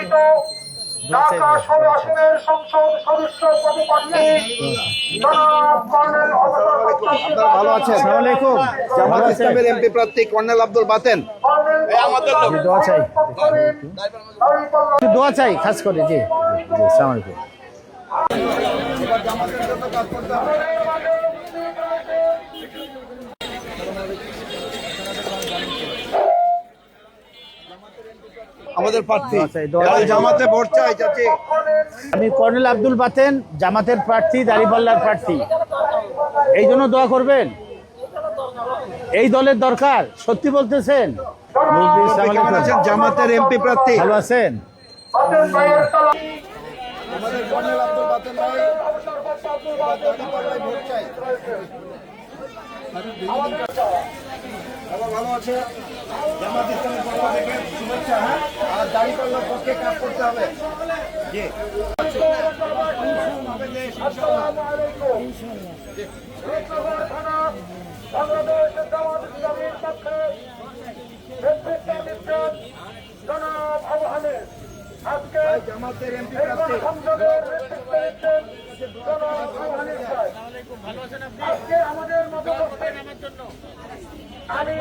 মনোনীত ঢাকা ষোলো আসনের সংসদ সদস্য পদপ্রার্থী জনাব কর্নেল ভালো আছেন? আসসালামু আলাইকুম। জামাত ইসলামের এমপি প্রার্থী কর্নেল আব্দুল বাতেন। দোয়া চাই। দোয়া চাই খাস করে জি। জি আসসালামু আলাইকুম। যারা চাই। জামাতে ভোট চাই চাচি। আমি কর্নেল আব্দুল বাতেন জামাতের প্রার্থী দাঁড়িপাল্লার প্রার্থী। এই জন্য দোয়া করবেন। এই দলের দরকার সত্যি বলতেছেন। জামাতের এমপি প্রার্থী। ভালো আছেন? আমাদের কর্নেল আব্দুল বাতেন ভাই দাঁড়িপাল্লায় ভোট চাই ভালো আছে। জামাত ইসলামের পক্ষ থেকে শুভেচ্ছা হ্যাঁ? দাঁড়িপাল্লার পক্ষে কাজ করতে হবে। জি। জনাব আবু আজকে জামাতের এমপি প্রার্থী। আমি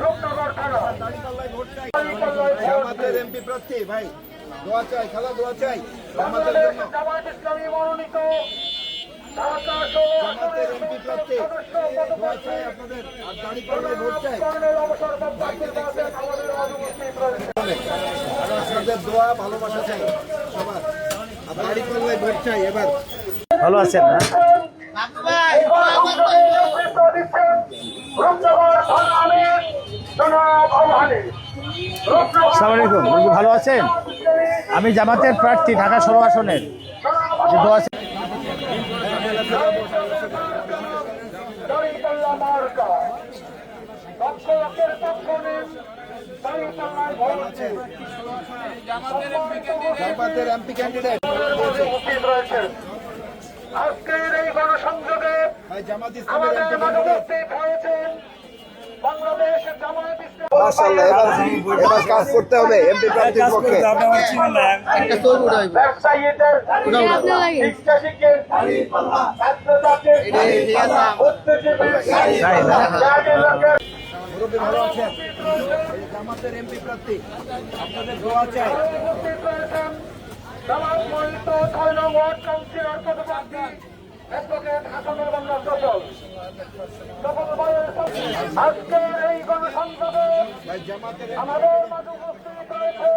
রূপনগর থানা এমপি প্রার্থী ভাই দোয়া চাই খেলা দোয়া চাই জন্য। ইসলামী মনোনীত আসনের এমপি প্রার্থী দোয়া চাই আপনাদের আর দাঁড়িপাল্লায় ভোট চাই। আমাদের। আর আপনাদের দোয়া ভালোবাসা চাই সবার। আর দাঁড়িপাল্লায় ভোট চাই এবার। ভালো আছেন না? আলাইকুম। ভালো আছেন? আমি জামাতের প্রার্থী ঢাকা ষোলো আসনের। যে দোয়া আজকের এই গণসংযোগে ভাই জামাত ইসলামের আমাদের এমপি মাঝে ক্যান্ডিডেট উপস্থিত হয়েছেন বাংলাদেশ জামায়াত ইসলামী মাশাআল্লাহ এবার এবার কাজ করতে হবে এমপি প্রার্থীর পক্ষে। ভালো আছেন? প্রার্থী আপনাদের দোয়া চাই। কাউন্সিলর পদপ্রার্থী অ্যাডভোকেট হাসানুর বাংলা আজকের এই গণসংসদে ভাই জামাতের আমাদের মাঝে উপস্থিত রয়েছে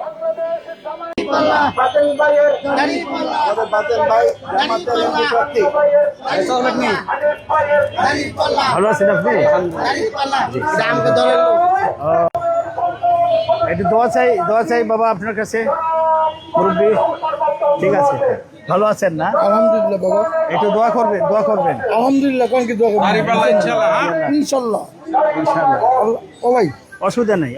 বাংলাদেশ বাতেন ভাইয়ের বাতেন ভাই জামাতের এমপি প্রার্থী। ভাইয়ের হানিফ ভাইয়ের ভালো আছেন আপনি ও, একটু দোয়া চাই দোয়া চাই বাবা আপনার কাছে। মুরব্বী। ঠিক আছে। ভালো আছেন না? আলহামদুলিল্লাহ বাবা। একটু দোয়া করবেন দোয়া করবেন। আলহামদুলিল্লাহ কোন কি দোয়া করবেন? ইনশাল্লাহ ইনশাল্লাহ ইনশাআল্লাহ ও ভাই অসুবিধা নেই